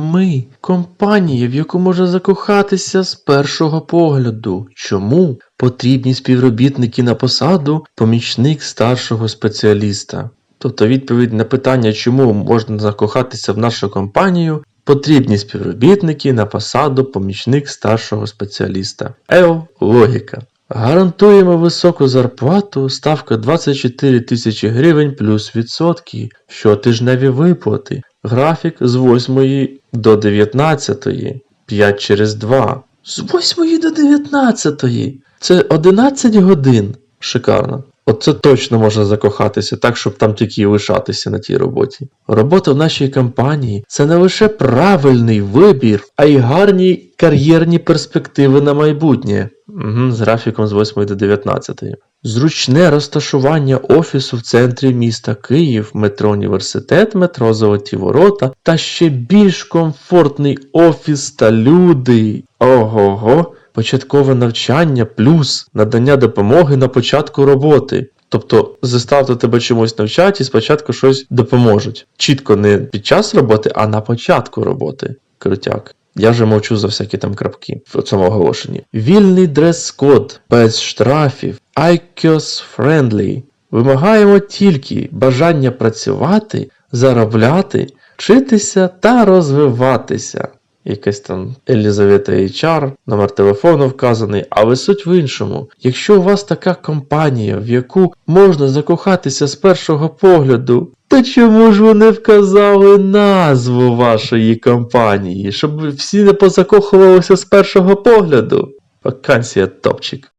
Ми компанія, в яку можна закохатися з першого погляду. Чому потрібні співробітники на посаду помічник старшого спеціаліста? Тобто відповідь на питання, чому можна закохатися в нашу компанію, потрібні співробітники на посаду помічник старшого спеціаліста. Ео, логіка. Гарантуємо високу зарплату, ставка 24 тисячі гривень плюс відсотки, щотижневі виплати, графік з 8 до 19, 5 через 2. З 8 до 19. Це 11 годин. Шикарно. Оце точно можна закохатися, так, щоб там тільки лишатися на тій роботі. Робота в нашій компанії це не лише правильний вибір, а й гарні кар'єрні перспективи на майбутнє. Угу, з графіком з 8 до 19. Зручне розташування офісу в центрі міста Київ, метро Університет, метро Золоті Ворота та ще більш комфортний офіс та люди. Ого-го, початкове навчання плюс надання допомоги на початку роботи. Тобто заставити тебе чомусь навчати і спочатку щось допоможуть. Чітко не під час роботи, а на початку роботи. Крутяк. Я вже мовчу за всякі там крапки в цьому оголошенні. Вільний дрес-код, без штрафів, IQOS friendly. Вимагаємо тільки бажання працювати, заробляти, вчитися та розвиватися. Якась там Елізавета HR, номер телефону вказаний, але суть в іншому. Якщо у вас така компанія, в яку можна закохатися з першого погляду, то чому ж ви не вказали назву вашої компанії, щоб всі не позакохувалися з першого погляду? Вакансія топчик.